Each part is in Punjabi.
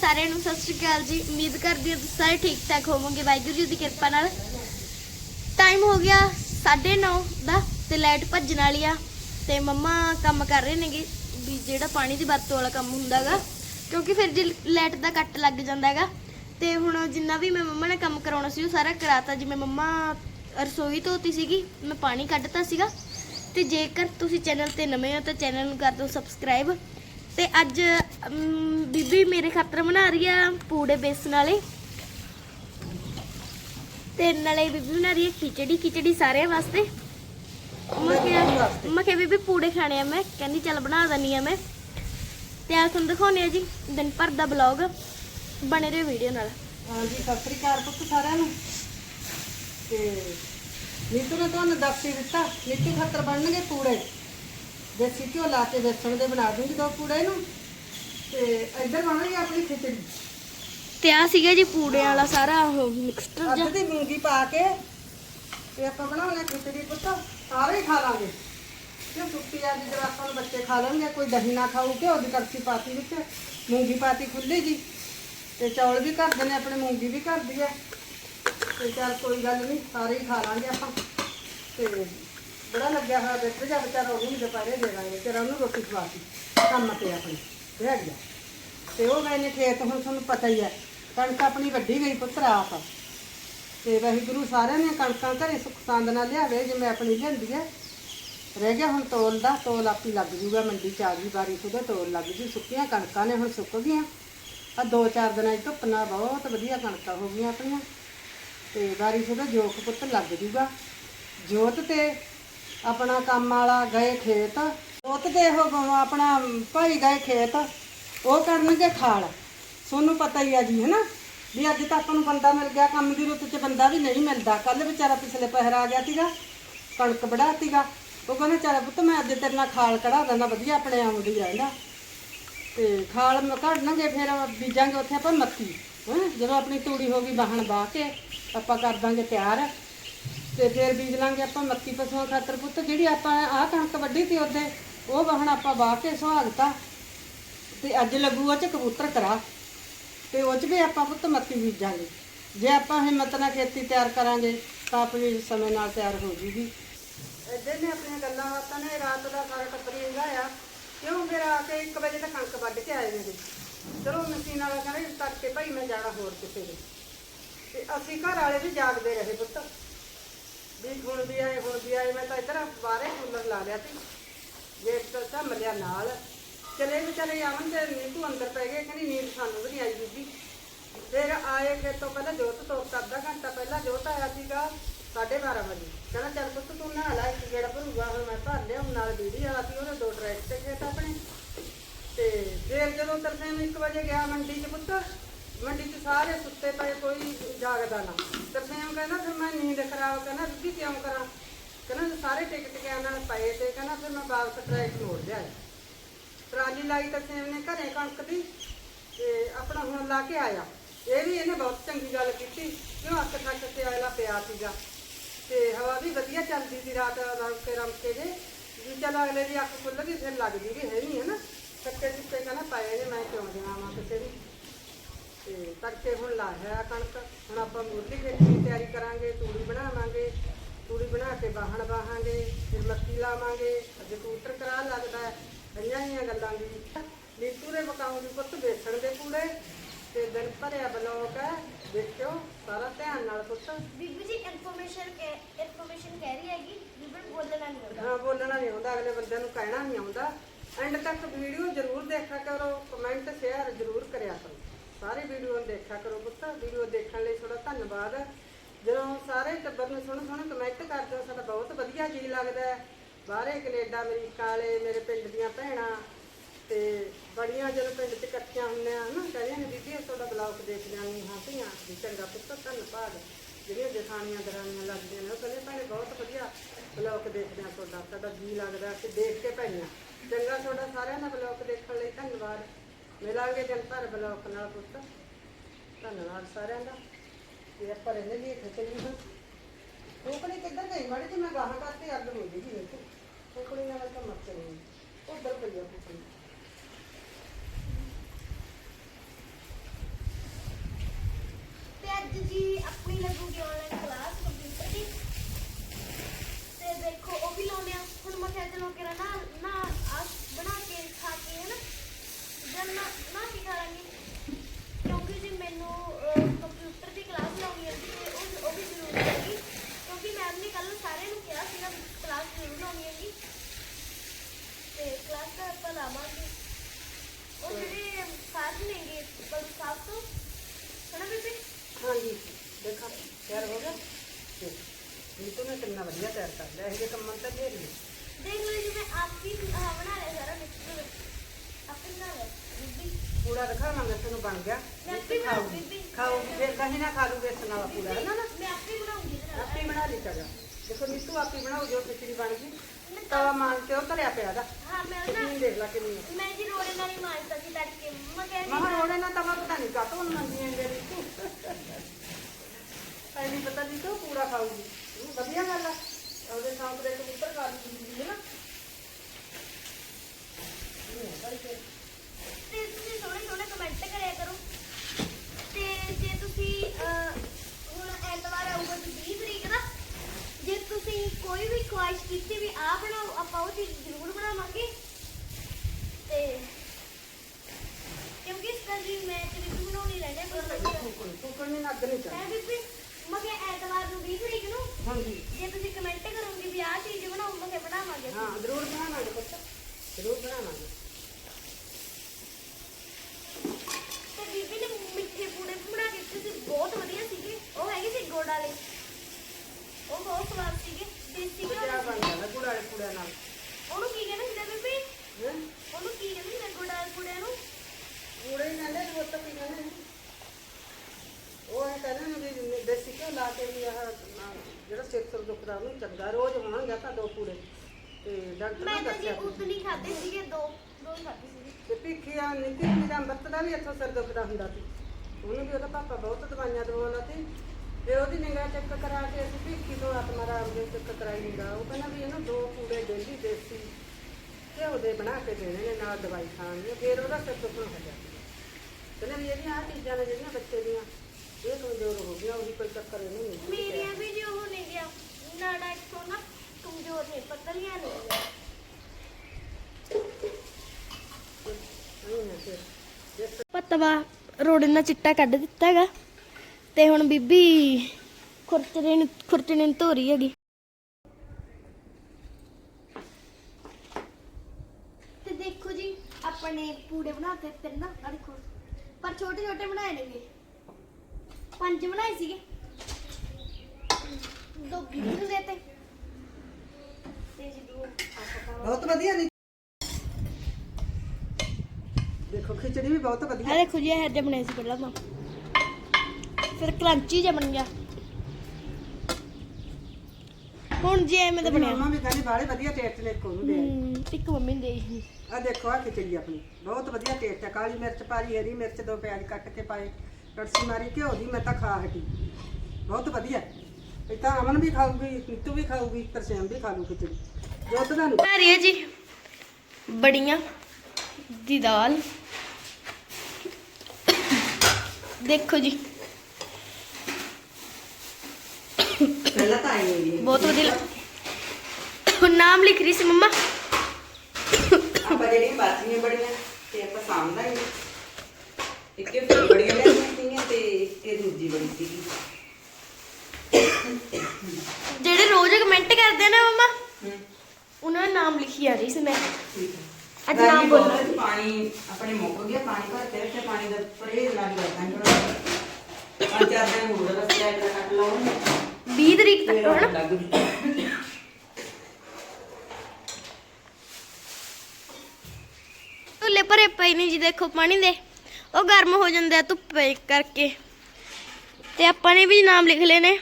ਸਾਰਿਆਂ ਨੂੰ ਸਤਿ ਸ਼੍ਰੀ ਅਕਾਲ ਜੀ। ਉਮੀਦ ਕਰਦੀ ਹਾਂ ਤੁਸੀਂ ਸਾਰੇ ਠੀਕ ਠਾਕ ਹੋਵੋਗੇ। ਵਾਹਿਗੁਰੂ ਜੀ ਦੀ ਕਿਰਪਾ ਨਾਲ। ਟਾਈਮ ਹੋ ਗਿਆ 9:30 ਦਾ ਤੇ ਲਾਈਟ ਭੱਜਣ ਵਾਲੀ ਆ। ਤੇ ਮੰਮਾ ਕੰਮ ਕਰ ਰਹੇ ਨੇਗੇ ਵੀ ਜਿਹੜਾ ਪਾਣੀ ਦੀ ਵਰਤੋਂ ਵਾਲਾ ਕੰਮ ਹੁੰਦਾਗਾ ਕਿਉਂਕਿ ਫਿਰ ਜੇ ਲਾਈਟ ਦਾ ਕੱਟ ਲੱਗ ਜਾਂਦਾ ਹੈਗਾ ਤੇ ਹੁਣ ਜਿੰਨਾ ਵੀ ਮੈਂ ਮੰਮਾ ਨੇ ਕੰਮ ਕਰਾਉਣਾ ਸੀ ਉਹ ਸਾਰਾ ਕਰਾਤਾ। ਜਿਵੇਂ ਮੰਮਾ ਰਸੋਈ ਧੋਤੀ ਸੀਗੀ, ਮੈਂ ਪਾਣੀ ਕੱਢਤਾ ਸੀਗਾ। ਤੇ ਜੇਕਰ ਤੁਸੀਂ ਚੈਨਲ ਤੇ ਨਵੇਂ ਹੋ ਤਾਂ ਚੈਨਲ ਨੂੰ ਕਰ ਦਿਓ ਸਬਸਕ੍ਰਾਈਬ ਤੇ ਅੱਜ ਅਮ, ਬੀਬੀ ਮੇਰੇ ਖਾਤਰ ਬਣਾ ਰਹੀ ਆ ਪੂੜੇ ਬੇਸਨ ਵਾਲੇ। ਤੇ ਨਾਲੇ ਬੀਬੀ ਬਣਾ ਰਹੀ ਹੈ ਖਿਚੜੀ ਖਿਚੜੀ ਸਾਰਿਆਂ ਵਾਸਤੇ। ਮੈਂ ਕਿਹਾ ਮੈਂ ਕਿਹਾ ਬੀਬੀ ਪੂੜੇ ਖਾਣੇ ਆ ਮੈਂ ਕਹਿੰਦੀ ਚੱਲ ਬਣਾ ਦਨੀ ਆ ਮੈਂ। ਤੇ ਆ ਤੁਹਾਨੂੰ ਦਿਖਾਉਣੇ ਆ ਜੀ ਦਿਨ ਭਰ ਦਾ ਬਲੌਗ ਬਣੇ ਰਹੋ ਵੀਡੀਓ ਨਾਲ। ਹਾਂਜੀ ਸਤਿ ਸ੍ਰੀ ਅਕਾਲ ਪੁੱਤ ਸਾਰਿਆਂ ਨੂੰ। ਤੇ ਨੀਤੂ ਨੇ ਤੁਹਾਨੂੰ ਦੱਸ ਹੀ ਦਿੱਤਾ ਨੀਤੂ ਖਾਤਰ ਬਣਨਗੇ ਪੂੜੇ। ਦੇਸੀ ਘਿਓ ਲਾ ਕੇ ਬੇਸਣ ਦੇ ਬਣਾ ਦੂੰਗੀ ਦੋ ਪੂੜੇ ਨੂੰ। ਤੇ ਇੱਧਰ ਬਣਨਗੀ ਆਪਣੀ ਖਿਚੜੀ। ਤੇ ਆ ਸੀਗਾ ਜੀ ਪੂੜਿਆਂ ਵਾਲਾ ਸਾਰਾ ਉਹ ਮਿਕਸਚਰ ਅੱਧ ਜਿਹਾ ਦੀ ਮੂੰਗੀ ਪਾ ਕੇ ਤੇ ਆਪਾਂ ਬਣਾਉਣਾ ਖਿਚੜੀ ਪੁੱਤ। ਸਾਰੇ ਹੀ ਖਾ ਲਾਂਗੇ। ਕਿਉਂ ਸੁੱਕੀ ਆ ਜਿੱਦ ਆਪਾਂ ਨੂੰ ਬੱਚੇ ਖਾ ਲੈਣਗੇ। ਕੋਈ ਦਹੀਂ ਨਾ ਖਾਊ ਘਿਓ ਦੀ ਕੜਛੀ ਪਾਤੀ ਵਿੱਚ। ਮੂੰਗੀ ਪਾਤੀ ਖੁੱਲੀ ਜੀ। ਤੇ ਚੌਲ ਵੀ ਘਰ ਦੇ ਨੇ ਆਪਣੇ ਮੂੰਗੀ ਵੀ ਘਰ ਦੀ ਆ ਤੇ ਚੱਲ ਕੋਈ ਗੱਲ ਨਹੀਂ ਸਾਰੇ ਹੀ ਖਾ ਲਾਂਗੇ ਆਪਾਂ। ਤੇ ਬੜਾ ਲੱਗਿਆ ਹੋਇਆ ਬੈਠ ਜਾ ਵਿਚਾਰਾ ਉਹਨੂੰ ਵੀ ਦੁਪਹਿਰੇ ਦੇ ਦਾਂਗੇ ਤੇਰਾ ਉਹਨੂੰ ਰੋਟੀ ਖਵਾਤੀ, ਕੰਮ ਤੇ ਆਪਣੀ ਰਹਿ ਗਿਆ। ਤੇ ਉਹ ਮੈਨੇ ਖੇਤ, ਹੁਣ ਤੁਹਾਨੂੰ ਪਤਾ ਹੀ ਹੈ, ਕਣਕ ਆਪਣੀ ਵੱਡੀ ਗਈ ਪੁੱਤਰ ਆਪ। ਤੇ ਵਾਹਿਗੁਰੂ ਸਾਰਿਆਂ ਨੇ ਕਣਕਾਂ ਘਰੇ ਸੁੱਖ ਸੰਦ ਨਾਲ ਲਿਆਵੇ ਜਿਵੇਂ ਆਪਣੀ ਲਿਆਂਦੀ ਹੈ, ਰਹਿ ਗਿਆ ਹੁਣ ਤੋਲ ਦਾ, ਤੋਲ ਆਪੀ ਲੱਗ ਜੂਗਾ, ਮੰਡੀ ਚ ਆ ਗਈ ਬਾਰਿਸ਼ ਉਹਦੇ ਤੋਲ ਲੱਗ ਜੂ, ਸੁੱਕੀਆਂ ਕਣਕਾਂ ਨੇ ਹੁਣ ਸੁੱਕ ਗਈਆਂ। ਆ ਦੋ ਚਾਰ ਦਿਨਾਂ ਚ ਧੁੱਪ ਨਾਲ ਬਹੁਤ ਵਧੀਆ ਕਣਕਾਂ ਹੋ ਗਈਆਂ ਆਪਣੀਆਂ। ਤੇ ਬਾਰਿਸ਼ ਉਹਦਾ ਜੋਖ ਪੁੱਤ ਲੱਗ ਜੂਗਾ। ਜੋਤ ਤੇ ਆਪਣਾ ਕੰਮ ਵਾਲਾ ਗਏ ਖੇਤ ਜੋਤ ਤੇ ਉਹ ਆਪਣਾ ਭਾਈ ਗਏ ਖੇਤ, ਉਹ ਕਰਨਗੇ ਖਾਲ। ਤੁਹਾਨੂੰ ਪਤਾ ਹੀ ਆ ਜੀ, ਹੈਨਾ? ਵੀ ਅੱਜ ਤਾਂ ਆਪਾਂ ਨੂੰ ਬੰਦਾ ਮਿਲ ਗਿਆ, ਕੰਮ ਦੀ ਰੁੱਤ 'ਚ ਬੰਦਾ ਵੀ ਨਹੀਂ ਮਿਲਦਾ। ਕੱਲ ਵਿਚਾਰਾ ਪਿਛਲੇ ਪਹਿਰ ਆ ਗਿਆ ਸੀਗਾ, ਕਣਕ ਵੜਾਤੀਗਾ ਉਹ ਕਹਿੰਦਾ ਚਾਰਾ ਪੁੱਤ, ਮੈਂ ਅੱਜ ਤੇਰੇ ਨਾਲ ਖਾਲ ਕਢਾ ਦਿੰਦਾ, ਵਧੀਆ ਆਪਣੇ ਆਉਂਦੀ ਰਹਿੰਦਾ। ਤੇ ਖਾਲ ਕੱਢਣਗੇ, ਫਿਰ ਬੀਜਾਂਗੇ ਉੱਥੇ ਆਪਾਂ ਮੱਕੀ, ਹੈਂ? ਜਦੋਂ ਆਪਣੀ ਤੂੜੀ ਹੋ ਗਈ ਬਾਹਣ ਬਾਹ ਕੇ ਆਪਾਂ ਕਰ ਦਾਂਗੇ ਤਿਆਰ। ਤੇ ਫਿਰ ਬੀਜ ਲਾਂਗੇ ਆਪਾਂ ਮੱਕੀ ਪਸ਼ੂਆਂ ਖਾਤਰ ਪੁੱਤ, ਜਿਹੜੀ ਆਪਾਂ ਆਹ ਕਣਕ ਵੱਢੀ ਸੀ ਉਹਦੇ ਉਹ ਵਾਹਣ ਆਪਾਂ ਵਾਹ ਕੇ ਸੁਹਾਗਤਾ ਤੇ। ਅੱਜ ਲੱਗੂ ਉਹ ਚ ਕਬੂਤਰ ਕਰਾ। ਤੇ ਉਹ ਚ ਵੀ ਆਪਾਂ ਪੁੱਤ ਮੱਕੀ ਬੀਜਾਂਗੇ। ਜੇ ਆਪਾਂ ਹਿੰਮਤ ਨਾਲ ਖੇਤੀ ਤਿਆਰ ਕਰਾਂਗੇ, ਤਾਂ ਆਪਣੀ ਸਮੇਂ ਨਾਲ ਤਿਆਰ ਹੋ ਜੂਗੀ। ਇੱਧਰ ਨੇ ਆਪਣੀਆਂ ਗੱਲਾਂ ਬਾਤਾਂ ਨੇ, ਰਾਤ ਦਾ ਸਾਰਾ ਟੱਬਰ ਹੀ ਕਿਉਂ ਫਿਰ ਆ ਕੇ 1 ਵਜੇ ਤੱਕ ਕਣਕ ਵੱਢ ਕੇ ਆਏ ਨੇ ਚਲੋ ਮਸ਼ੀਨ ਵਾਲਾ ਕਹਿੰਦੇ ਤੜਕੇ ਭਾਈ ਮੈਂ ਜਾਣਾ ਹੋਰ ਕਿਸੇ ਦੇ ਤੇ ਅਸੀਂ ਘਰ ਵਾਲੇ ਵੀ ਜਾਗਦੇ ਰਹੇ ਪੁੱਤ। ਵੀ ਹੁਣ ਵੀ ਆਏ, ਹੁਣ ਵੀ ਆਏ, ਮੈਂ ਤਾਂ ਇੱਧਰ ਬਾਹਰੇ ਕੂਲਰ ਲਾ ਲਿਆ ਸੀ। ਗੇਟ ਤੋਂ ਤਾਂ ਮਲਿਆ ਨਾਲ। ਚਲੇ ਵੀ ਵਿਚਾਰੇ ਆਵਨ ਤੇ ਨੀਤੂ ਅੰਦਰ ਪੈ ਗਏ, ਕਹਿੰਦੀ ਨੀਂਦ ਸਾਨੂੰ ਵੀ ਨਹੀਂ ਆਈ ਬੀਬੀ। ਫਿਰ ਆਏ ਫਿਰ ਤੋਂ ਪਹਿਲਾਂ ਜੋਤ ਤੋਂ, ਅੱਧਾ ਘੰਟਾ ਪਹਿਲਾਂ ਜੋਤ ਆਇਆ ਸੀਗਾ 12:30 ਵਜੇ। ਕਹਿੰਦਾ, ਚੱਲ ਪੁੱਤ ਤੂੰ ਨਹਾ ਲੈ, ਇੱਕ ਗੇੜਾ ਭਰੂਗਾ ਹੁਣ ਮੈਂ ਭਰ ਲਿਆ, ਹੁਣ ਨਾਲ ਬੀੜੀ ਵਾਲਾ ਸੀ ਉਹਨੇ ਦੋ ਟਰੈਕ ਤੇ ਖੇਤ ਆਪਣੇ। ਤੇ ਫਿਰ ਜਦੋਂ ਤਰਸੇਮ 1 ਵਜੇ ਗਿਆ ਮੰਡੀ 'ਚ ਪੁੱਤ ਮੰਡੀ 'ਚ ਸਾਰੇ ਸੁੱਤੇ ਪਏ, ਕੋਈ ਜਾਗਦਾ ਨਾ। ਤਰਸੇਮ ਕਹਿੰਦਾ, ਫਿਰ ਮੈਂ ਨੀਂਦ ਖਰਾਬ ਕਹਿੰਦਾ ਬੀਬੀ ਕਿਉਂ ਕਰਾਂ। ਕਹਿੰਦਾ ਸਾਰੇ ਟਿਕ ਟਿਕਿਆਂ ਨਾਲ ਪਏ ਤੇ ਕਹਿੰਦਾ, ਫਿਰ ਮੈਂ ਵਾਪਸ ਟਰੈਕ ਮੋੜ ਲਿਆ ਟਰਾਲੀ ਲਾਈ ਤਰਸੇਮ ਨੇ ਘਰੇ ਕਣਕ ਦੀ, ਤੇ ਆਪਣਾ ਹੁਣ ਲਾ ਕੇ ਆਇਆ। ਇਹ ਵੀ ਇਹਨੇ ਬਹੁਤ ਚੰਗੀ ਗੱਲ ਕੀਤੀ, ਕਿਉਂ ਅੱਖ ਠੱਕ ਤੇ ਆਇਲਾ ਪਿਆ ਸੀਗਾ। ਤੇ ਹਵਾ ਵੀ ਵਧੀਆ ਚੱਲਦੀ ਸੀ ਰਾਤ ਰਮਕੇ ਰਮਕੇ ਜੇ। ਵੀ ਚੱਲ ਅਗਲੇ ਦੀ ਅੱਖ ਖੁੱਲ ਗਈ, ਫਿਰ ਲੱਗਦੀ ਵੀ ਹੈ ਨਹੀਂ, ਹੈ ਨਾ। ਕੱਟੇ ਸੁੱਤੇ ਕਹਿੰਦਾ, ਪਾਏ ਜੇ, ਮੈਂ ਕਿਉਂ ਜਾਵਾਂ, ਕਿਸੇ ਦੀ। ਤੇ ਤੜਕੇ ਹੁਣ ਲਾਇਆ ਕਣਕ। ਹੁਣ ਆਪਾਂ ਮੁਰਲੀ ਖੇਤੀ ਦੀ ਤਿਆਰੀ ਕਰਾਂਗੇ ਤੂੜੀ ਬਣਾਵਾਂਗੇ। ਤੂੜੀ ਬਣਾ ਕੇ ਬਾਹਣ ਬਾਹਾਂਗੇ ਫਿਰ ਮੱਕੀ ਲਾਵਾਂਗੇ। ਅੱਜ ਕੂਟਰ ਕਰਾ ਲੱਗਦਾ ਹੈ ਕਈਆਂ ਹੀਆਂ ਗੱਲਾਂ ਦੀ ਨੀਤੂ ਦੇ ਮਕਾਉਂ ਪੁੱਤ ਬੇਸਣ ਦੇ ਕੂੜੇ। ਤੇ ਦਿਨ ਭਰਿਆ ਬਲੌਕ ਹੈ ਦੇਖਿਓ ਸਾਰਾ ਧਿਆਨ ਨਾਲ ਪੁੱਤ। ਬੀਬੀ ਜੀ ਇਨਫੋਰਮੇਸ਼ਨ ਇਨਫੋਰਮੇਸ਼ਨ ਕਹਿ ਰਹੀ ਹੈਗੀ ਬੀਬੀ ਬੋਲਣਾ ਨਹੀਂ ਆਉਂਦਾ। ਹਾਂ ਬੋਲਣਾ ਨਹੀਂ ਆਉਂਦਾ ਅਗਲੇ ਬੰਦੇ ਨੂੰ ਕਹਿਣਾ ਨਹੀਂ ਆਉਂਦਾ। ਐਂਡ ਤੱਕ ਵੀਡੀਓ ਜ਼ਰੂਰ ਦੇਖਿਆ ਕਰੋ ਕਮੈਂਟ ਸ਼ੇਅਰ ਜ਼ਰੂਰ ਕਰਿਆ ਕਰੋ। ਸਾਰੇ ਵੀਡੀਓ ਦੇਖਿਆ ਕਰੋ ਪੁੱਤ। ਵੀਡੀਓ ਦੇਖਣ ਲਈ ਤੁਹਾਡਾ ਧੰਨਵਾਦ। ਜਦੋਂ ਸਾਰੇ ਟੱਬਰ ਨੂੰ ਸੋਹਣੇ ਸੋਹਣੇ ਕਮੈਂਟ ਕਰਦੇ ਹੋ ਸਾਡਾ ਬਹੁਤ ਵਧੀਆ ਜੀ ਲੱਗਦਾ ਹੈ। ਬਾਹਰੇ ਕੈਨੇਡਾ, ਅਮਰੀਕਾ ਵਾਲੇ, ਮੇਰੇ ਪਿੰਡ ਦੀਆਂ ਭੈਣਾਂ ਤੇ ਬੜੀਆਂ ਜਦੋਂ ਪਿੰਡ 'ਚ ਇਕੱਠੀਆਂ ਹੁੰਦੀਆਂ ਹਨ ਕਹਿੰਦੀਆਂ ਨੇ ਦੀਦੀ ਤੁਹਾਡਾ ਬਲੌਗ ਦੇਖ ਲਿਆਂਗੇ ਹਾਂ ਧੀਆਂ ਵੀ ਚੰਗਾ ਪੁੱਤ, ਧੰਨਵਾਦ। ਜਿਹੜੀਆਂ ਜਠਾਣੀਆਂ, ਦਰਾਣੀਆਂ ਲੱਗਦੀਆਂ ਨੇ, ਉਹ ਕਹਿੰਦੇ, ਭੈਣੇ, ਬਹੁਤ ਵਧੀਆ ਬਲੌਗ ਦੇਖਦੇ ਆ ਤੁਹਾਡਾ, ਸਾਡਾ ਜੀ ਲੱਗਦਾ ਅਸੀਂ ਦੇਖ ਕੇ ਭੈਣੀਆਂ ਚੰਗਾ, ਤੁਹਾਡਾ ਸਾਰਿਆਂ ਦਾ ਬਲੌਗ ਦੇਖਣ ਲਈ ਧੰਨਵਾਦ। ਮਿਲਾਂਗੇ ਜਨਤਰ ਬਲੌਕ ਨਾਲ ਪੁੱਤ। ਧੰਨਵਾਦ ਸਾਰਿਆਂ ਦਾ। ਤੇ ਆਪਾਂ ਰਹਿੰਦੇ ਦੀ ਖਿਚੜੀ ਹੁਣ ਕੋਕੜੀ ਕਿੱਧਰ ਗਈ? ਮਾੜੀ ਜੀ ਮੈਂ ਗਾਹ ਕਰਕੇ ਅੱਗ ਹੋ ਗਈ ਜੀ ਕੋਕੜੀ ਨਾਲ ਤਾਂ ਮੱਚ ਨਹੀਂ ਉਧਰ ਪਈ ਆ ਕੋਕੜੀ ਤੇ ਅੱਜ ਜੀ ਆਪਣੀ ਲੱਗੂਗੀ ਆਨਲਾਈਨ ਇਹ ਤੋਂ ਮੈਂ ਕਿੰਨਾ ਵਧੀਆ ਤਿਆਰ ਕਰ ਲਿਆ ਇਹ ਜੇ ਕੰਮਾਂ ਤਾਂ ਫੇਰ ਨਹੀਂ ਦੇਖ ਲਓ ਜੀ ਮੈਂ ਆਪ ਹੀ ਆਹ ਬਣਾ ਲਿਆ ਸਾਰਾ ਮਿਕਸਚਰ ਆਪੇ ਬਣਾ ਲਿਆ ਬੀਬੀ। ਪੂੜਾ ਦਿਖਾਵਾਂਗੇ ਤੈਨੂੰ ਬਣ ਗਿਆ। ਮੈਂ ਆਪੇ ਬਣਾ ਖਾਊਗੀ ਬੀਬੀ। ਖਾਊਗੀ ਫਿਰ ਕਹੀਂ ਨਾ ਖਾ ਲੂ ਵੇਸਣ ਵਾਲਾ ਪੂੜਾ ਨਾ ਨਾ ਮੈਂ ਆਪੇ ਬਣਾਉਂਗੀ ਇਹਦੇ ਨਾਲ। ਆਪੇ ਬਣਾ ਲਈ ਚਗਾ। ਦੇਖੋ ਨੀਤੂ ਆਪੇ ਬਣਾਓ ਜੋ ਖਿਚੜੀ ਬਣ ਗਈ। ਤਵਾ ਮਾਰ ਕੇ ਉਹ ਧਰਿਆ ਪਿਆ ਦਾ ਹਾਂ ਮੈਂ ਨਾ ਨਹੀਂ ਦੇਖ ਲਾ ਕਿੰਨੀ ਹੈ। ਮੈਂ ਜੀ ਰੋੜੇ ਨਾਲ ਹੀ ਮਾਰਤਾ ਸੀ ਤੜਕੇ ਮੈਂ ਕਹਿੰਦੀ ਮਹਾਂ ਰੋੜੇ ਨਾਲ ਤਵਾ ਪਤਾ ਨਹੀਂ ਕਾਤੋਂ ਮੰਗਦੀਆਂ ਨੇ ਨੀਤੂ ਐ ਨਹੀਂ ਪਤਾ ਨੀਤੂ ਪੂਰਾ ਖਾਊਗੀ ਹੂੰ, ਵਧੀਆ ਗੱਲ ਆ ਉਹਦੇ ਸਾਹਮਣੇ ਕਬੂਤਰ ਖਾ ਲਈ ਹੈ ਨਾ ਤੇ ਤੁਸੀਂ ਸੋਹਣੇ ਸੋਹਣੇ ਕਮੈਂਟ ਕਰਿਆ ਕਰੋ ਤੇ ਜੇ ਤੁਸੀਂ ਅਹ, ਹੁਣ ਐਤਵਾਰ ਆਊਗਾ ਜੀ 20 ਤਰੀਕ ਦਾ ਜੇ ਤੁਸੀਂ ਕੋਈ ਵੀ ਖੁਆਇਸ਼ ਕੀਤੀ ਵੀ ਆ ਬਣਾਓ ਜ਼ਰੂਰ ਬਣਾਵਾਂਗੇ। ਤੇ ਕਿਉਂਕਿ ਇਸ ਤਰ੍ਹਾਂ ਦੀ ਮੈਂ ਤੇ ਵੀ ਬਣਾਉਣੀ ਬਸ ਕੁੱਕਰ ਨੇ ਅੱਗ ਨਹੀਂ ਮੈਂ ਚਾਹੀ ਵੀ ਮੈਂ ਕਿਹਾ ਐਤਵਾਰ ਨੂੰ 20 ਤਰੀਕ ਨੂੰ ਹਾਂਜੀ। ਜੇ ਤੁਸੀਂ ਕਮੈਂਟ ਕਰੋਗੇ ਵੀ ਆਹ ਚੀਜ਼ ਬਣਾਓ ਮੈਂ ਕਿਹਾ ਬਣਾਵਾਂਗੇ ਹਾਂ ਜ਼ਰੂਰ ਬਣਾਵਾਂਗੇ ਪੁੱਤ। ਜ਼ਰੂਰ ਬਣਾਵਾਂਗੇ। ਤੇ ਬੀਬੀ ਨੇ ਮਿੱਠੇ ਪੂੜੇ ਬਣਾ ਕੇ ਦਿੱਤੇ ਸੀ ਬਹੁਤ ਵਧੀਆ ਸੀਗੇ। ਉਹ ਹੈਗੇ ਸੀ ਗੁੜ ਵਾਲੇ। ਉਹ ਬਹੁਤ ਸਵਾਦ ਸੀਗੇ। ਦੇਸੀ ਘਿਓ ਕਿਆ ਦੇ ਬਣ ਜਾਂਦਾ ਗੁੜ ਵਾਲੇ ਕੂੜਿਆਂ ਨਾਲ ਉਹਨੂੰ ਕੀ ਕਹਿੰਦੇ ਹੁੰਦੇ ਬੀਬੀ ਹੈਂ? ਉਹਨੂੰ ਕੀ ਕਹਿੰਦੇ ਹੁੰਦੇ ਗੁੜ ਵਾਲੇ ਪੂੜਿਆਂ ਨੂੰ ਕੂੜੇ ਹੀ ਕਹਿੰਦੇ ਨੇ ਉਹ ਤਾਂ ਕੀ ਕਹਿੰਦੇ ਨੇ ਉਹ ਇਹ ਕਹਿੰਦੇ ਨੇ ਵੀ ਦੇਸੀ ਘਿਓ ਲਾ ਕੇ ਵੀ ਆਹ ਨਾ, ਜਿਹੜਾ ਸਿਰ ਸੁਰ ਦੁਖਦਾ ਉਹਨੂੰ ਚੰਗਾ ਰੋਜ਼ ਹੋਣਗੇ ਤਾਂ ਦੋ ਕੂੜੇ ਤੇ ਡਾਕਟਰ ਮੈਂ ਨੇ ਤਾਂ ਜੀ ਦੱਸਿਆ ਹੀ ਖਾਦੇ ਸੀਗੇ ਦੋ ਦੋ ਹੀ ਖਾਦੇ ਸੀਗੇ। ਤੇ ਭਿੱਖੀਆ ਨਿੱਕੀ ਨਿੱਕੀ ਦਾ ਅੰਮ੍ਰਿਤ ਦਾ ਵੀ ਇੱਥੋਂ ਸਿਰ ਦੁਖਦਾ ਹੁੰਦਾ ਸੀ। ਉਹਨੂੰ ਵੀ ਉਹਦਾ ਪਾਪਾ ਬਹੁਤ ਦਵਾਈਆਂ ਦਵਾਉਂਦਾ ਸੀ ਫਿਰ ਉਹਦੀ ਨਿਗਾਹ ਚੈੱਕ ਕਰਾ ਕੇ ਅਸੀਂ ਭਿੱਖੀ ਤੋਂ ਆਤਮਾ ਰਾਮ ਦੇ ਚੈੱਕ ਕਰਾਈ ਹੁੰਦਾ ਉਹ ਕਹਿੰਦਾ ਵੀ ਇਹਨੂੰ ਦੋ ਕੂੜੇ ਡੇਲੀ ਦੇਸੀ ਘਿਓ ਦੇ ਬਣਾ ਕੇ ਦੇਣੇ ਨੇ ਨਾਲ ਦਵਾਈ ਖਾਣੀ ਫਿਰ ਉਹਦਾ ਸਿਰ ਦੁਖਣਾ ਹਟਿਆ ਕਹਿੰਦੇ ਵੀ ਇਹਦੀਆਂ ਆਹ ਚੀਜ਼ਾਂ ਨੇ ਜਿਹੜੀਆਂ ਬੱਚੇ ਦੀਆਂ ਇਹ ਕਮਜ਼ੋਰ ਹੋ ਗਈਆਂ ਉਹਦੀ ਕੋਈ ਚੱਕਰ ਇਹਨੂੰ ਨਹੀਂ ਸੀ ਮੇਰੀਆਂ ਵੀ ਜੋ ਉਹ ਨੇ ਗਿਆ ਨਾੜਾ ਇੱਥੋਂ ਨਾ ਕਮਜ਼ੋਰ ਨੇ ਪਤਲੀਆਂ ਨੇ। ਨਹੀਂ ਹੈ ਫਿਰ। ਜਿਸ ਪਤਵਾ ਰੋੜੇ ਨਾਲ ਚਿੱਟਾ ਕੱਢ ਦਿੱਤਾ ਹੈਗਾ ਤੇ ਹੁਣ ਬੀਬੀ ਖੁਰਚਣੇ ਨੂੰ ਖੁਰਚਣੇ ਨੂੰ ਧੋ ਰਹੀ ਹੈਗੀ। ਤੇ ਦੇਖੋ ਜੀ ਆਪਣੇ ਪੂੜੇ ਬਣਾਤੇ ਫਿਰ ਨਾ ਆ ਦੇਖੋ ਪਰ ਛੋਟੇ ਛੋਟੇ ਬਣਾਏ ਨੇਗੇ। ਪੰਜ ਬਣਾਏ ਸੀਗੇ। ਦੋ ਬੀਬੀ ਨੂੰ ਦੇਤੇ। ਤੇ ਜੀ ਦੋ ਬਹੁਤ ਵਧੀਆ ਨਹੀਂ ਦੇਖੋ ਖਿਚੜੀ ਵੀ ਬਹੁਤ ਆ ਵਧੀਆ ਦੇਖੋ ਜੀ ਇਹ ਜਿਹੇ ਬਣੇ ਸੀ ਪਹਿਲਾਂ ਤਾਂ। ਫਿਰ ਕ੍ਰੰਚੀ ਜਿਹਾ ਬਣ ਗਿਆ। ਹੁਣ ਜੀ ਐਵੇਂ ਦਾ ਬਣਿਆ ਮੰਮਾ ਵੀ ਕਹਿੰਦੀ ਬਾਲੇ ਵਧੀਆ ਟੇਸਟ ਨੇ ਕੋਨੂੰ ਦੇ। ਹਮ, ਇੱਕ ਮੰਮੀ ਨੇ ਦੇਈ ਸੀ। ਆ ਦੇਖੋ ਆ ਖਿਚੜੀ ਆਪਣੀ। ਬਹੁਤ ਵਧੀਆ ਟੇਸਟ ਹੈ ਕਾਲੀ ਮਿਰਚ ਪਾਈ ਹਰੀ ਮਿਰਚ ਦੋ ਪਿਆਜ਼ ਕੱਟ ਕੇ ਪਾਏ। ਕੜਛੀ ਮਾਰੀ ਘਿਓ ਦੀ ਮੈਂ ਤਾਂ ਖਾ ਹਟੀ। ਬਹੁਤ ਵਧੀਆ। ਇਹ ਤਾਂ ਅਮਨ ਵੀ ਖਾਊਗੀ ਨੀਤੂ ਵੀ ਖਾਊਗੀ ਤਰਸੇਮ ਵੀ ਖਾ ਲੂ ਖਿਚੜੀ। ਜੋ ਤੁਹਾਨੂੰ ਆ ਰਹੀ ਹੈ ਜੀ। ਬੜੀਆਂ ਦੀ ਦਾਲ। ਦੇਖੋ ਜੀ। ਪਹਿਲਾਂ ਤਾਂ ਆਈ ਹੋਈ ਬਹੁਤ ਵਧੀਆ ਹੁਣ ਨਾਮ ਲਿਖ ਰਹੀ ਸੀ ਮੰਮਾ। ਆਪਾਂ ਜਿਹੜੀਆਂ ਬਾਸੀਆਂ ਬੜੀਆਂ ਤੇ ਆਪਾਂ ਸਾਹਮਣਾ ਹੀ ਇੱਕ ਬੜੀਆਂ ਤੇ ਇਹ ਦੂਜੀ ਬੜੀ ਸੀਗੀ ਜਿਹੜੇ ਰੋਜ਼ ਕਮੈਂਟ ਕਰਦੇ ਨਾ ਮੰਮਾ ਹੂੰ। ਉਹਨਾਂ ਦਾ ਨਾਮ ਲਿਖੀ ਆ ਰਹੀ ਸੀ ਮੈਂ। ਠੀਕ ਹੈ। ਅੱਜ ਨਾਮ ਬੋਲਣਾ। ਬੋਲਣਾ ਪਾਣੀ ਆਪਣੇ ਮੁੱਕ ਗਿਆ ਪਾਣੀ ਭਰ ਕੇ ਰੱਖਿਆ ਪਾਣੀ ਦਾ ਪਰਹੇਜ਼ ਨਾਲ ਹੀ ਕਰਨਾ ਥੋੜਾ ਪੰਜ ਚਾਰ ਦਿਨ ਹੋਰ ਰਸਤੇ ਦਾ ਕੱਟ ਲਾਉਣ 20 ਤਰੀਕ ਤੱਕ ਫਿਰ ਹਨਾ? ਲੱਗ ਜੂ ਢੁੱਲੇ ਭਰੇ ਪਏ ਨੇ ਜੀ ਦੇਖੋ ਪਾਣੀ ਦੇ। ਉਹ ਗਰਮ ਹੋ ਜਾਂਦਾ ਧੁੱਪ ਕਰਕੇ। ਤੇ ਆਪਾਂ ਨੇ ਵੀ ਨਾਮ ਲਿਖ ਲਏ ਨੇ।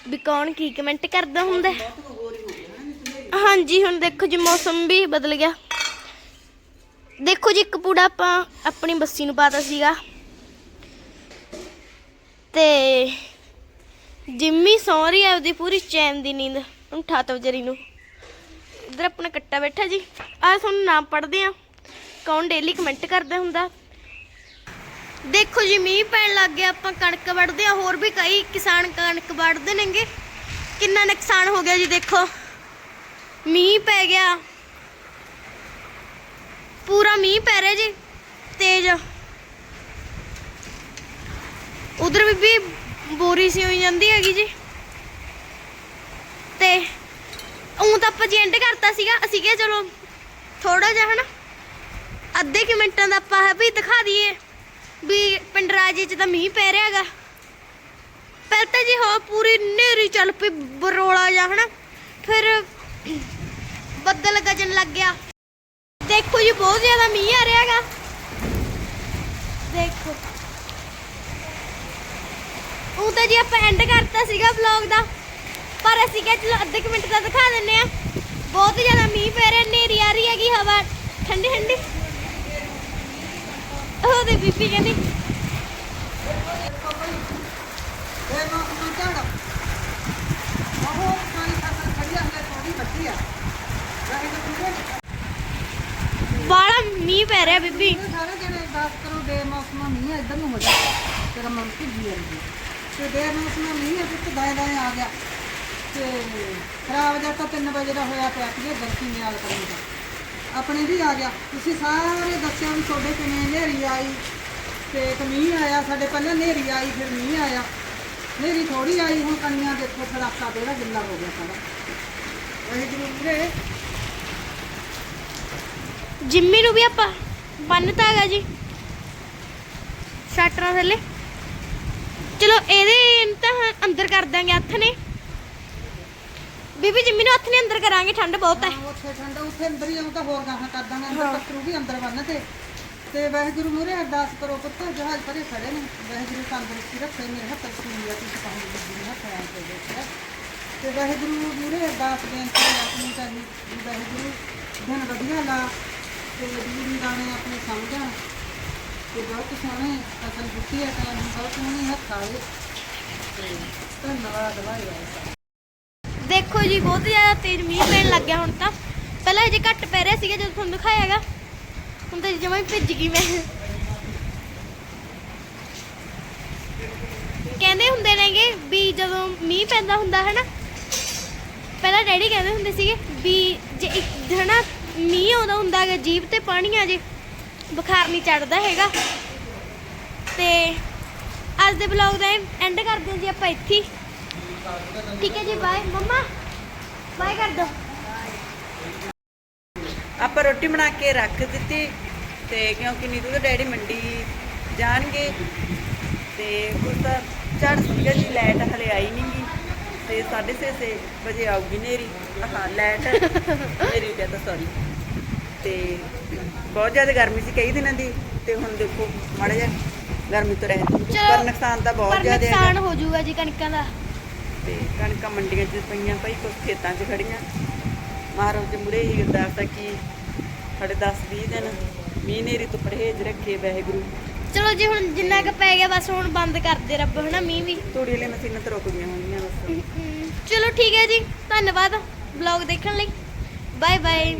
ਵੀ ਕੌਣ ਕੀ ਕਮੈਂਟ ਕਰਦਾ ਹੁੰਦਾ ਹਾਂਜੀ, ਹੁਣ ਦੇਖੋ ਜੀ ਮੌਸਮ ਵੀ ਬਦਲ ਗਿਆ। ਦੇਖੋ ਜੀ ਇੱਕ ਪੂੜਾ ਆਪਾਂ ਆਪਣੀ ਬੱਸੀ ਨੂੰ ਪਾਤਾ ਸੀਗਾ। ਤੇ ਜਿੰਮੀ ਸੌ ਰਹੀ ਹੈ ਉਹਦੀ ਪੂਰੀ ਚੈਨ ਦੀ ਨੀਂਦ, ਉਹਨੂੰ ਠਾਤਾ ਵਿਚਾਰੀ ਨੂੰ। ਇਧਰ ਆਪਣਾ ਕੱਟਾ ਬੈਠਾ ਜੀ। ਆਹ ਤੁਹਾਨੂੰ ਨਾਮ ਪੜਦੇ ਆ ਕੌਣ ਡੇਲੀ ਕਮੈਂਟ ਕਰਦਾ ਹੁੰਦਾ? ਦੇਖੋ ਜੀ, ਮੀਂਹ ਪੈਣ ਲੱਗ ਗਿਆ, ਆਪਾਂ ਕਣਕ ਵੱਢਦੇ ਆ ਹੋਰ ਵੀ ਕਈ ਕਿਸਾਨ ਕਣਕ ਵੱਢਦੇ ਨੇਗੇ। ਕਿੰਨਾ ਨੁਕਸਾਨ ਹੋ ਗਿਆ ਜੀ, ਦੇਖੋ। ਮੀਂਹ ਪੈ ਗਿਆ। ਪੂਰਾ ਮੀਂਹ ਪੈ ਰਿਹਾ ਜੀ, ਤੇਜ਼। ਉਧਰ ਵੀ ਵੀ ਬੋਰੀ ਸੀ ਹੋਈ ਜਾਂਦੀ ਹੈਗੀ ਜੀ। ਤੇ ਉਂ ਤਾਂ ਆਪਾਂ ਜੀ ਕਰਤਾ ਸੀਗਾ, ਅਸੀਂ ਕਿਹਾ ਚਲੋ ਥੋੜਾ ਜਿਹਾ ਹਨਾ, ਅੱਧੇ ਕੁ ਮਿੰਟਾਂ ਦਾ ਆਪਾਂ ਹੈ ਵੀ ਦਿਖਾ ਦਈਏ। ਵੀ ਪਿੰਡਰਾਜੇ ਚ ਤਾਂ ਮੀਂਹ ਪੈ ਰਿਹਾ ਹੈਗਾ ਪਹਿਲਾਂ ਤਾਂ ਜੀ ਹੋ ਪੂਰੀ ਨੇਰੀ ਚੱਲ ਪਈ, ਬਰੋਲਾ ਜਾਂ ਹਨਾ? ਫਿਰ ਬੱਦਲ ਗਜਣ ਲੱਗ ਗਿਆ। ਦੇਖੋ ਜੀ, ਬਹੁਤ ਜ਼ਿਆਦਾ ਮੀਂਹ ਆ ਰਿਹਾ ਹੈਗਾ ਦੇਖੋ। ਉਹ ਤਾਂ ਜੀ ਆਪਾਂ ਐਂਡ ਕਰਤਾ ਸੀਗਾ ਵਲੌਗ ਦਾ। ਪਰ ਅਸੀਂ ਕਿਹਾ, ਚਲੋ ਅੱਧੇ ਮਿੰਟ ਦਾ ਦਿਖਾ ਦਿੰਨੇ ਆ ਬਹੁਤ ਜ਼ਿਆਦਾ ਮੀਂਹ ਪੈ ਰਿਹਾ ਨੇਰੀ ਆ ਰਹੀ ਹੈਗੀ ਹਵਾ। ਠੰਡੀ ਠੰਡੀ ਉਹਦੇ ਬੀਬੀ ਕਹਿੰਦੀ ਇਹ ਮੌਸਮ ਝੜ ਬਹੁਤ ਸਾਰੀ ਫਸਲ ਖੜੀ ਆ ਹਲੇ ਥੋੜੀ ਬੱਚੀ ਆ ਵੈਸੇ ਤਾਂ ਪੂਰੇ ਬਾਲਾ ਮੀਂਹ ਪੈ ਰਿਹਾ ਬੀਬੀ। ਸਾਰੇ ਜਿਹੜੇ ਬਾਤ ਕਰੋ ਬੇ ਮੌਸਮ ਮੀਂਹ ਇੱਧਰ ਨੂੰ ਹੋ ਜਾ ਤੇਰਾ ਮਨ ਭਿੱਜੀ ਜਾਂਦੀ ਤੇ ਬੇ ਮੌਸਮ ਮੀਂਹ ਹੈ ਪੁੱਤ ਦਾਏ ਦਾਏ ਆ ਗਿਆ ਤੇ ਖਰਾਬ ਜਾਂ ਤਾਂ 3 ਵਜੇ ਦਾ ਹੋਇਆ ਪਿਆ ਕਿ ਗਲਤੀ ਨਿਆਲ ਕਰਨ ਦਾ ਆਪਣੇ ਵੀ ਆ ਗਿਆ। ਤੁਸੀਂ ਸਾਰੇ ਦੱਸਿਆ ਵੀ ਤੁਹਾਡੇ ਕਿਵੇਂ ਹਨੇਰੀ ਆਈ ਤੇ ਇੱਕ ਮੀਂਹ ਆਇਆ, ਸਾਡੇ ਪਹਿਲਾਂ ਹਨੇਰੀ ਆਈ, ਫਿਰ ਮੀਂਹ ਆਇਆ। ਹਨੇਰੀ ਥੋੜੀ ਆਈ, ਹੁਣ ਕੰਨੀਆਂ ਦੇਖੋ, ਖੜਾਕਾ ਜਿਹੜਾ ਗਿੱਲਾ ਹੋ ਗਿਆ ਸਾਰਾ। ਵਹੀ ਜ਼ਰੂਰ ਜਿੰਮੀ ਨੂੰ ਵੀ ਆਪਾਂ ਬੰਨਤਾ ਹੈਗਾ ਜੀ। ਸ਼ਟਰਾਂ ਥੱਲੇ। ਚਲੋ, ਇਹਦੇ ਤਾਂ ਅੰਦਰ ਕਰ ਦਾਂਗੇ ਹੱਥ ਨੇ। ਬੀਬੀ ਜਿੰਮੀ ਨੂੰ ਹੱਥ ਨੇ ਅੰਦਰ ਕਰਾਂਗੇ, ਠੰਡ ਬਹੁਤ ਹੈ। ਉੱਥੇ ਠੰਡਾ, ਉੱਥੇ ਅੰਦਰ ਹੀ ਆਉਂ ਹੋਰ ਗਾਹਾਂ ਕਰ ਦਾਂਗੇ, ਅੰਦਰ ਪੱਤਰੂ ਵੀ ਅੰਦਰ ਬੰਨ ਤੇ। ਤੇ ਵਾਹਿਗੁਰੂ ਮੂਰੇ ਅਰਦਾਸ ਕਰੋ ਪੁੱਤ, ਜਹਾਜ਼ ਪਰੇ ਖੜੇ ਨੇ। ਵਾਹਿਗੁਰੂ ਤੰਦਰੁਸਤੀ ਰੱਖੇ, ਮੇਰੇ ਹੱਥ ਸੁਣੀ ਤੁਸੀਂ ਪਾਉਂਦੇ ਬੁੱਧੀ ਹੱਥ ਆਂ ਤੇ ਦੇਖਿਆ ਤੇ ਵਾਹਿਗੁਰੂ ਮੂਰੇ ਅਰਦਾਸ ਬੇਨਤੀ ਆਪਣੀ ਕਰਨੀ ਵਾਹਿਗੁਰੂ, ਦਿਨ ਵਧੀਆ ਲਾ, ਤੇ ਬੀਬੀ ਦਾਣੇ ਆਪਣੇ ਸਮਝਣ। ਤੇ ਬਹੁਤ ਸੋਹਣੇ ਫਸਲ ਬੁੱਤੀ ਹੈ, ਤਾਂ ਬਹੁਤ ਸੋਹਣੇ ਹੱਥ ਆਏ। ਤੇ ਧੰਨਵਾਦ, ਵਾਹਿਗੁਰੂ। ਦੇਖੋ ਜੀ, ਬਹੁਤ ਜ਼ਿਆਦਾ ਤੇਜ਼ ਮੀਂਹ ਪੈਣ ਲੱਗ ਗਿਆ ਹੁਣ ਤਾਂ। ਪਹਿਲਾਂ ਜੇ ਘੱਟ ਪੈ ਰਿਹਾ ਸੀਗਾ ਜਦੋਂ ਤੁਹਾਨੂੰ ਦਿਖਾਇਆ ਹੈਗਾ ਹੁਣ ਤਾਂ ਜਮਾਂ ਹੀ ਭਿੱਜ ਗਈ ਮੈਂ। ਕਹਿੰਦੇ ਹੁੰਦੇ ਨੇਗੇ ਵੀ ਜਦੋਂ ਮੀਂਹ ਪੈਂਦਾ ਹੁੰਦਾ ਹੈ ਨਾ ਪਹਿਲਾਂ ਡੈਡੀ ਕਹਿੰਦੇ ਹੁੰਦੇ ਸੀਗੇ ਵੀ ਜੇ ਇੱਕ ਹਨਾ ਮੀਂਹ ਆਉਂਦਾ ਹੁੰਦਾ ਹੈਗਾ, ਜੀਭ ਤੇ ਪਾਣੀ ਆ ਜੇ, ਬੁਖਾਰ ਨਹੀਂ ਚੜਦਾ ਹੈਗਾ। ਤੇ ਅੱਜ ਦੇ ਬਲੌਗ ਦਾ ਐਂਡ ਕਰਦੇ ਹਾਂ ਜੀ ਆਪਾਂ ਇੱਥੇ ਠੀਕ ਹੈ ਜੀ ਬਾਏ ਮੰਮਾ ਬਾਏ ਕਰ ਦੋ। ਆਪਾਂ ਰੋਟੀ ਬਣਾ ਕੇ ਰੱਖ ਦਿੱਤੀ ਤੇ ਕਿਉਂਕਿ ਨੀਤੂ ਦੇ ਡੈਡੀ ਮੰਡੀ ਜਾਣਗੇ ਤੇ ਉਸ ਦਾ ਝੜ ਸੀਗਾ ਜੀ ਲਾਈਟ ਹਲੇ ਆਈ ਨਹੀਂਗੀ ਤੇ 6:30 ਵਜੇ ਆਊਗੀ ਨੇਰੀ ਹਾਂ ਲਾਈਟ ਨੇਰੀ ਕਹਿੰਦਾ ਸੌਰੀ ਤੇ ਬਹੁਤ ਜ਼ਿਆਦਾ ਗਰਮੀ ਸੀ ਕਈ ਦਿਨਾਂ ਦੀ ਤੇ ਹੁਣ ਦੇਖੋ ਮਾੜਾ ਜਿਹਾ ਗਰਮੀ ਤੋਂ ਰਹਿਤ ਪਰ ਨੁਕਸਾਨ ਤਾਂ ਬਹੁਤ ਜ਼ਿਆਦਾ ਨੁਕਸਾਨ ਹੈ ਹੋ ਜਾਊਗਾ ਜੀ ਕਣਕਾਂ ਦਾ। ਤੇ ਕਣਕਾਂ ਮੰਡੀਆਂ 'ਚ ਪਈਆਂ ਭਾਈ ਕੁਝ ਖੇਤਾਂ 'ਚ ਖੜੀਆਂ। ਮਹਾਰਾਜ ਦੇ ਮੁਰੇ ਹੀ ਅਰਦਾਸ ਆ ਕਿ ਸਾਡੇ 10-20 ਦਿਨ ਮੀਂਹ ਨੇਰੀ ਤੋਂ ਪਰਹੇਜ਼ ਰੱਖੇ ਵਾਹਿਗੁਰੂ। ਚਲੋ ਜੀ ਹੁਣ ਜਿੰਨਾ ਕੁ ਪੈ ਗਿਆ ਬਸ ਹੁਣ ਬੰਦ ਕਰ ਦੇ ਰੱਬ ਹਨਾ ਮੀਂਹ ਵੀ। ਤੂੜੀ ਵਾਲੀਆਂ ਮਸ਼ੀਨਾਂ ਤਾਂ ਰੁਕ ਗਈਆਂ ਹੋਣਗੀਆਂ ਬਸ। ਚਲੋ ਠੀਕ ਹੈ ਜੀ ਧੰਨਵਾਦ। ਬਲੌਗ ਦੇਖਣ ਲਈ। Bye bye